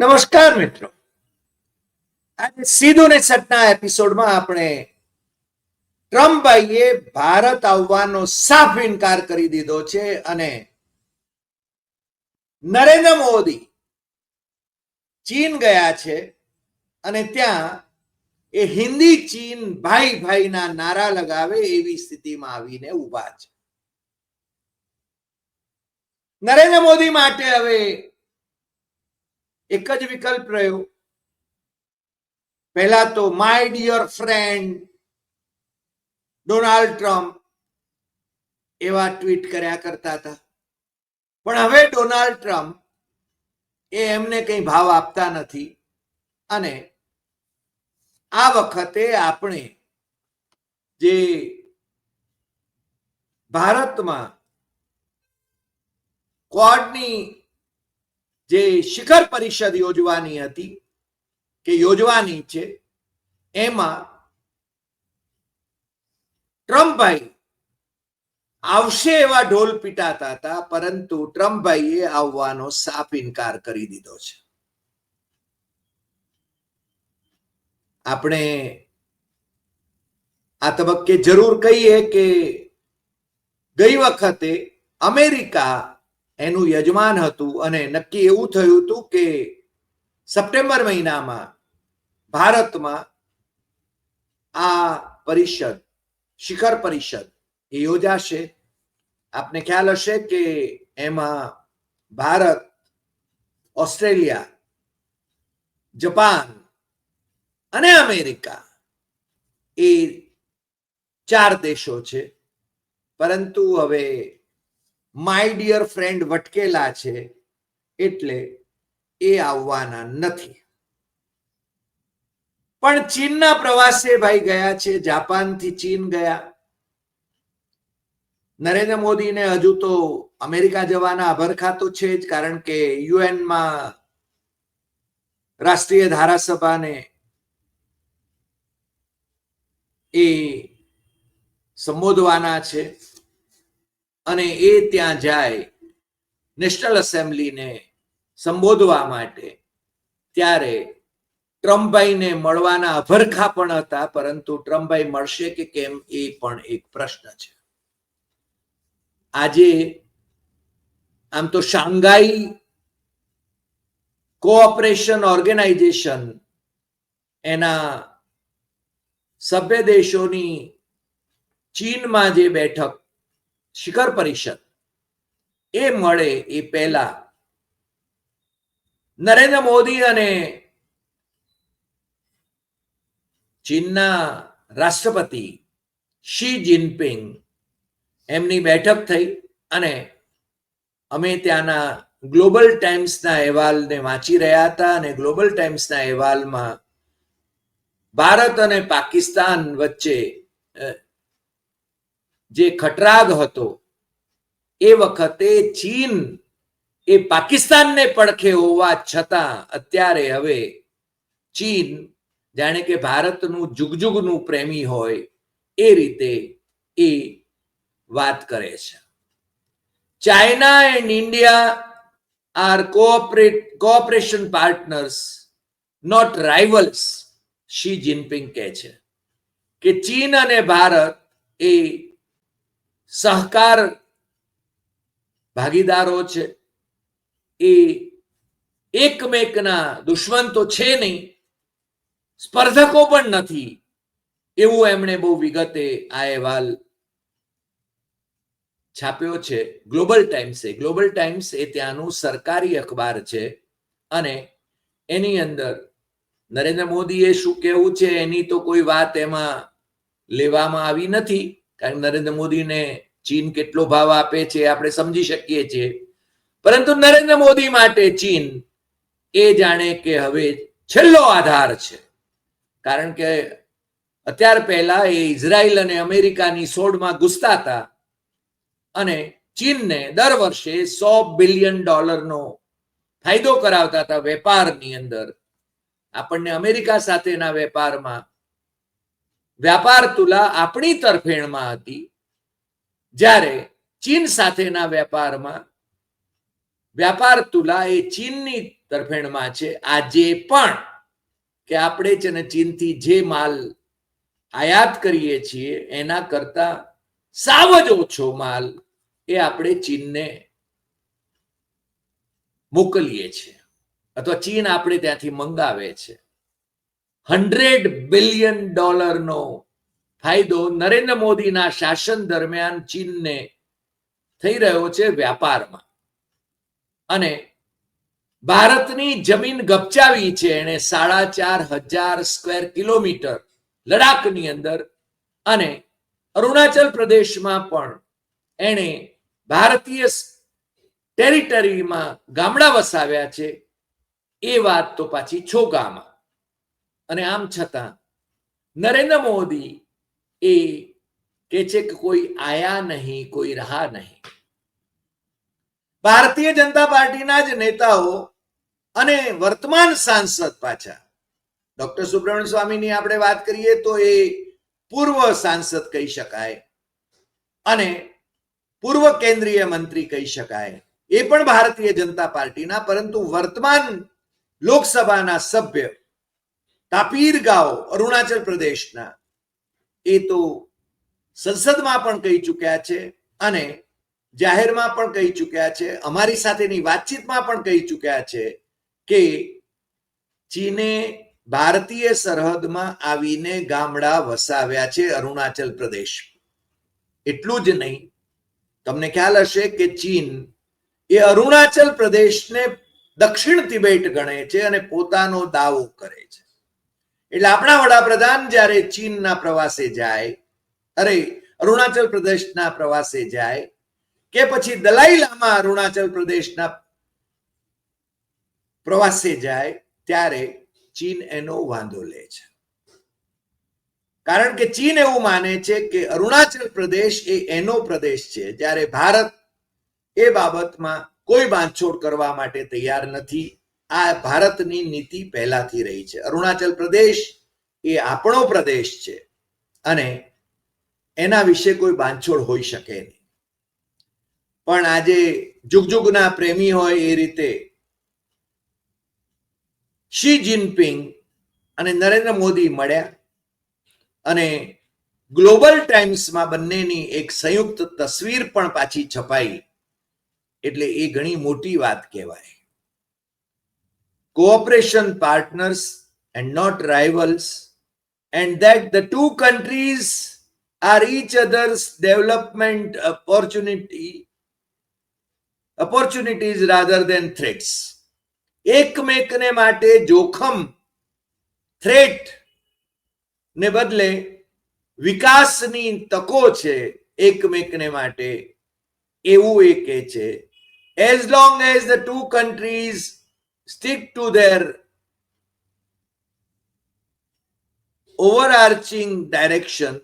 નમસ્કાર મિત્રો. આજે સીધું ને સટના એપિસોડમાં આપણે ટ્રમ્પભાઈએ ભારત આવવાનો સાફ ઇનકાર કરી દીધો છે અને નરેન્દ્ર મોદી ચીન ગયા છે અને ત્યાં એ હિન્દી ચીન ભાઈ ભાઈના નારા લગાવે એવી સ્થિતિમાં આવીને ઊભા છે. નરેન્દ્ર મોદી માટે હવે એક જ વિકલ્પ રહ્યો. પહેલા તો my dear friend Donald Trump એવા ટ્વીટ કર્યા કરતા હતા. પણ હવે ડોનાલ્ડ ટ્રમ્પ એ એમને કંઈ ભાવ આપતા નથી અને આ વખતે આપણે જે ભારતમાં ક્વાડની જે શિખર પરિષદ યોજવાની હતી, કે યોજવાની છે, એમાં ટ્રમ્પભાઈ આવશે એવા ઢોલ પીટાતા હતા, પરંતુ ટ્રમ્પભાઈએ આવવાનો સાફ ઇનકાર કરી દીધો છે. આપણે આ તબક્કે જરૂર કહીએ કે ગઈ વખતે અમેરિકા એનું યજમાન હતું અને નક્કી એવું થયું હતું કે સપ્ટેમ્બર મહિનામાં ભારતમાં આ પરિષદ, શિખર પરિષદ એ યોજાશે. આપને ખ્યાલ હશે કે એમાં ભારત, ઓસ્ટ્રેલિયા, જપાન અને અમેરિકા એ ચાર દેશો છે. પરંતુ હવે માય ડિયર ફ્રેન્ડ વટકેલા છે એટલે એ આવવાના નથી. પણ ચીનના પ્રવાસે ભાઈ ગયા છે, જાપાનથી ચીન ગયા. નરેન્દ્ર મોદીને હજુ તો અમેરિકા જવાના અભરખા તો છે જ, કારણ કે યુએનમાં રાષ્ટ્રીય ધારાસભાને એ સંબોધવાના છે. અને એ ત્યાં જાય નેશનલ એસેમ્બલીને સંબોધવા માટે. ત્યારે ટ્રમ્પભાઈને મળવાના અભરખા પણ હતા, પરંતુ ટ્રમ્પભાઈ મળશે કે કેમ એ પણ એક પ્રશ્ન છે. આજે આમ તો શાંઘાઈ કોઓપરેશન ઓર્ગેનાઇઝેશન એના સભ્ય દેશોની ચીનમાં જે બેઠક શિખર પરિષદ. એ મળે એ પહેલા. નરેન્દ્ર મોદી અને ચીનના રાષ્ટ્રપતિ શી જિનપિંગ એમની બેઠક થઈ અને અમે ત્યાંના ગ્લોબલ ટાઈમ્સના અહેવાલને વાંચી રહ્યા હતા અને ગ્લોબલ ટાઈમ્સના અહેવાલમાં ભારત અને પાકિસ્તાન વચ્ચે જે ખટરાગ હતો, એ વખતે ચીન એ પાકિસ્તાનને પડખે હોવા છતાં અત્યારે હવે ચીન, જાણે કે ભારતનું જુગજુગનું પ્રેમી હોય, એ રીતે એ વાત કરે છે. China and India are cooperate cooperation partners, not rivals, Xi Jinping કહે છે કે ચીન અને ભારત એ સહકાર ભાગીદારો છે. એ એકમેકના દુશ્મન તો છે નહીં. સ્પર્ધકો પણ નથી. એવું એમણે બહુ વિગતે આ અહેવાલ છાપ્યો છે. ગ્લોબલ ટાઈમ્સે ગ્લોબલ ટાઈમ્સ એ ત્યાંનું સરકારી અખબાર છે અને એની અંદર નરેન્દ્ર મોદીએ શું કહેવું છે એની તો કોઈ વાત એમાં લેવામાં આવી નથી. કારણ નરેન્દ્ર મોદીને ચીન કેટલો ભાવ આપે છે આપણે સમજી શકીએ છીએ. પરંતુ નરેન્દ્ર મોદી માટે ચીન એ જાણે કે હવે છેલ્લો આધાર છે. કારણ કે અત્યાર પહેલા એ ઇઝરાયલ અને અમેરિકાની સોડમાં ઘૂસતા હતા અને ચીનને દર વર્ષે સો બિલિયન ડોલરનો ફાયદો કરાવતા હતા વેપારની અંદર. આપણને અમેરિકા સાથેના વેપારમાં વ્યાપાર તુલા આપણી તરફેણમાં હતી. જ્યારે ચીન સાથેના વેપારમાં વ્યાપાર તુલા એ ચીનની તરફેણમાં છે. આજે પણ કે આપણે છે ને ચીનથી જે માલ આયાત કરીએ છીએ, એના કરતા સાવ જ ઓછો માલ એ આપણે ચીનને મોકલીએ છીએ. અથવા ચીન આપણે ત્યાંથી મંગાવે છે. હંડ્રેડ બિલિયન ડોલરનો ફાયદો નરેન્દ્ર મોદીના શાસન દરમિયાન ચીનને થઈ રહ્યો છે વ્યાપારમાં. અને ભારતની જમીન ગપચાવી છે એણે સાડા ચાર હજાર સ્ક્વેર કિલોમીટર લડાખની અંદર અને અરુણાચલ પ્રદેશમાં પણ એણે ભારતીય ટેરિટરીમાં ગામડા વસાવ્યા છે. એ વાત તો પાછી છોગામાં. અને આમ છતાં, નરેન્દ્ર મોદી એ કે છે કે કોઈ આયા નહીં, કોઈ રહા નહીં. ભારતીય જનતા પાર્ટીના જ નેતાઓ અને વર્તમાન સાંસદ પાછા. ડોક્ટર સુબ્રમણ્ય સ્વામીની આપણે વાત કરીએ તો એ પૂર્વ સાંસદ કહી શકાય અને પૂર્વ કેન્દ્રીય મંત્રી કહી શકાય. એ પણ ભારતીય જનતા પાર્ટીના, પરંતુ વર્તમાન લોકસભાના સભ્ય તાપીર ગાઓ અરુણાચલ પ્રદેશના. એ તો સંસદમાં પણ કહી ચૂક્યા છે અને જાહેરમાં પણ કહી ચૂક્યા છે. અમારી સાથેની વાતચીતમાં પણ કહી ચૂક્યા છે કે ચીને ભારતીય સરહદમાં આવીને ગામડા વસાવ્યા છે અરુણાચલ પ્રદેશ. એટલું જ નહીં, તમને ખ્યાલ હશે કે ચીન એ અરુણાચલ પ્રદેશને દક્ષિણ તિબેટ ગણે છે અને પોતાનો દાવો કરે છે. એટલે આપણા વડાપ્રધાન જ્યારે ચીનના પ્રવાસે જાય, અરે, અરુણાચલ પ્રદેશના પ્રવાસે જાય, કે પછી દલાઈ લામા અરુણાચલ પ્રદેશના પ્રવાસે જાય, ત્યારે ચીન એનો વાંધો લે છે. કારણ કે ચીન એવું માને છે કે અરુણાચલ પ્રદેશ એ એનો પ્રદેશ છે જ્યારે ભારત એ બાબતમાં કોઈ બાંધછોડ કરવા માટે તૈયાર નથી. આ ભારતની નીતિ પહેલાથી રહી છે. અરુણાચલ પ્રદેશ એ આપણો પ્રદેશ છે અને એના વિશે કોઈ બાંધછોડ હોઈ શકે નહીં. પણ આજે જુગજુગના પ્રેમી હોય એ રીતે શી જિનપિંગ અને નરેન્દ્ર મોદી મળ્યા અને ગ્લોબલ ટાઈમ્સમાં બંનેની એક સંયુક્ત તસવીર પણ પાછી છપાઈ. એટલે એ ઘણી મોટી વાત કહેવાય. Cooperation partners and not rivals and that the two countries are each others development opportunity opportunities rather than threats એકમેકને માટે જોખમ થ્રેટ ને બદલે વિકાસની તકો છે એકમેકને માટે એવું એ કહે છે as long as the two countries stick to their overarching direction,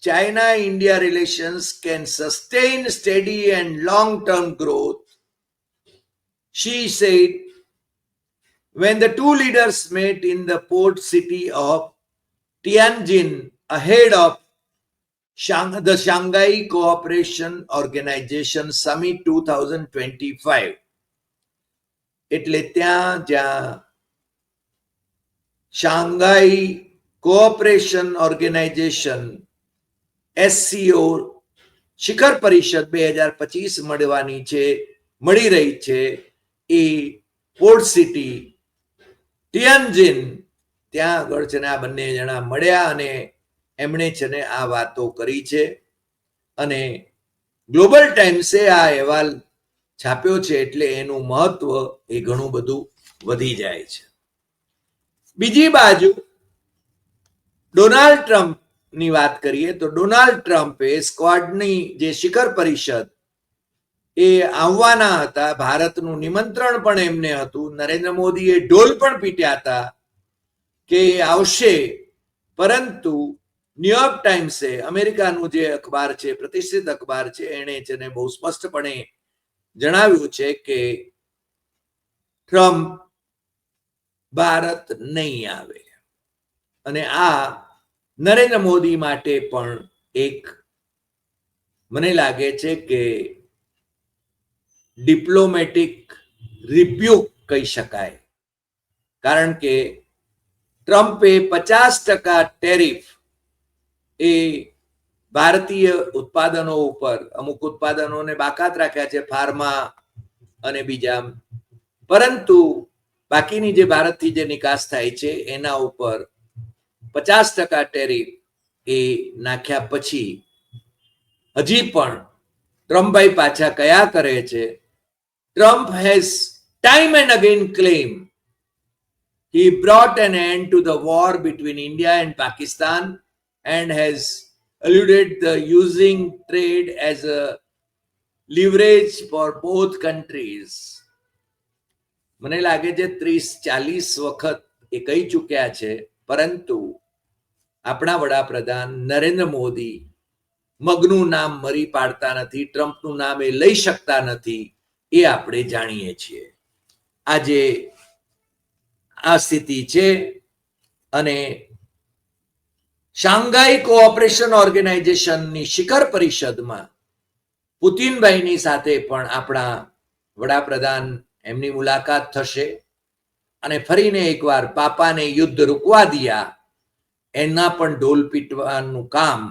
China India relations can sustain steady and long term growth. She said when the two leaders met in the port city of Tianjin ahead of the Shanghai Cooperation Organization Summit 2025. એટલે ત્યાં જ્યાં Shanghai cooperation organisation SCO શિખર પરિષદ બે હજાર પચીસ મળવાની છે, મળી રહી છે, એ પોર્ટ સિટી ટિયનજિન ત્યાં આગળ છે ને આ બંને જણા મળ્યા અને એમણે છે ને આ વાતો કરી છે. અને ગ્લોબલ ટાઈમ્સે આ અહેવાલ છાપ્યો છે એટલે એનું મહત્વ એ ઘણું બધું વધી જાય છે. બીજી બાજુ ડોનાલ્ડ ટ્રમ્પની વાત કરીએ તો ડોનાલ્ડ ટ્રમ્પે સ્ક્વાડની જે શિખર પરિષદ એ આવવાના હતા, ભારતનું નિમંત્રણ પણ એમને હતું. નરેન્દ્ર મોદીએ ઢોલ પણ પીટ્યા હતા કે આવશે. પરંતુ ન્યુયોર્ક ટાઈમ્સે અમેરિકાનું જે અખબાર છે, પ્રતિષ્ઠિત અખબાર છે, એણે ને બહુ સ્પષ્ટપણે જણાવ્યું છે કે ટ્રમ્પ ભારત નહીં આવે. અને આ નરેન્દ્ર મોદી માટે પણ એક મને લાગે છે કે ડિપ્લોમેટિક રિપ્યુક કહી શકાય. કારણ કે ટ્રમ્પે પચાસ ટકા ટેરિફ એ ભારતીય ઉત્પાદનો ઉપર અમુક ઉત્પાદનોને બાકાત રાખ્યા છે, ફાર્મા અને બીજા પરંતુ બાકીની જે ભારતથી જે નિકાસ થાય છે, એના ઉપર પચાસ ટકા ટેરિફ એ નાખ્યા પછી હજી પણ ટ્રમ્પભાઈ પાછા કયા કરે છે? Trump has time and again claim he brought an end to the war between India and Pakistan and has alluded the using trade as a leverage for both countries. મને લાગે છે ત્રીસ ચાલીસ વખત એ કહી ચૂક્યા છે, પરંતુ આપણા વડાપ્રધાન નરેન્દ્ર મોદી મગનું નામ મરી પાડતા નથી, ટ્રમ્પનું નામ એ લઈ શકતા નથી, એ આપણે જાણીએ છીએ આજે આ સ્થિતિ છે અને શાંઘાઈ કોઓપરેશન ઓર્ગેનાઇઝેશનની શિખર પરિષદમાં પુતિનભાઈની સાથે પણ આપણા વડાપ્રધાન એમની મુલાકાત થશે અને ફરીને એકવાર પાપાને યુદ્ધ રૂકવા દિયા. એના પણ ઢોલ પીટવાનું કામ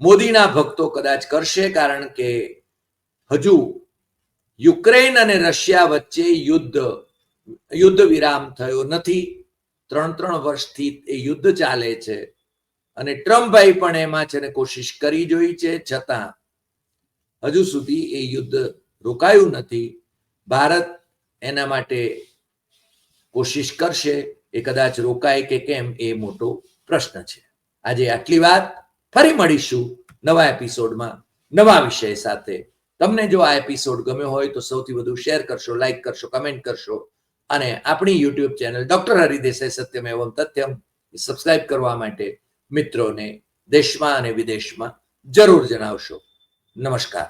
મોદીના ભક્તો કદાચ કરશે કારણ કે હજુ યુક્રેન અને રશિયા વચ્ચે યુદ્ધ યુદ્ધ વિરામ થયો નથી. ત્રણ ત્રણ વર્ષથી એ યુદ્ધ ચાલે છે. અને ટ્રમ્પભાઈ પણ એમાં છે ને કોશિશ કરી જોઈ છે, છતાં હજુ સુધી એ યુદ્ધ રોકાયું નથી. ભારત એના માટે કોશિશ કરશે, એ કદાચ રોકાય કે કેમ એ મોટો પ્રશ્ન છે. આજે આટલી વાત, ફરી મળીશું નવા એપિસોડમાં, નવા વિષય સાથે. તમને જો આ એપિસોડ ગમ્યો હોય તો સૌથી વધુ શેર કરશો, લાઈક કરશો, કમેન્ટ કરશો, અને આપણી YouTube channel doctor Hari Desai Satyam Evam Tathyam subscribe કરવા માટે મિત્રોને દેશમાં અને વિદેશમાં જરૂર જણાવશો. નમસ્કાર.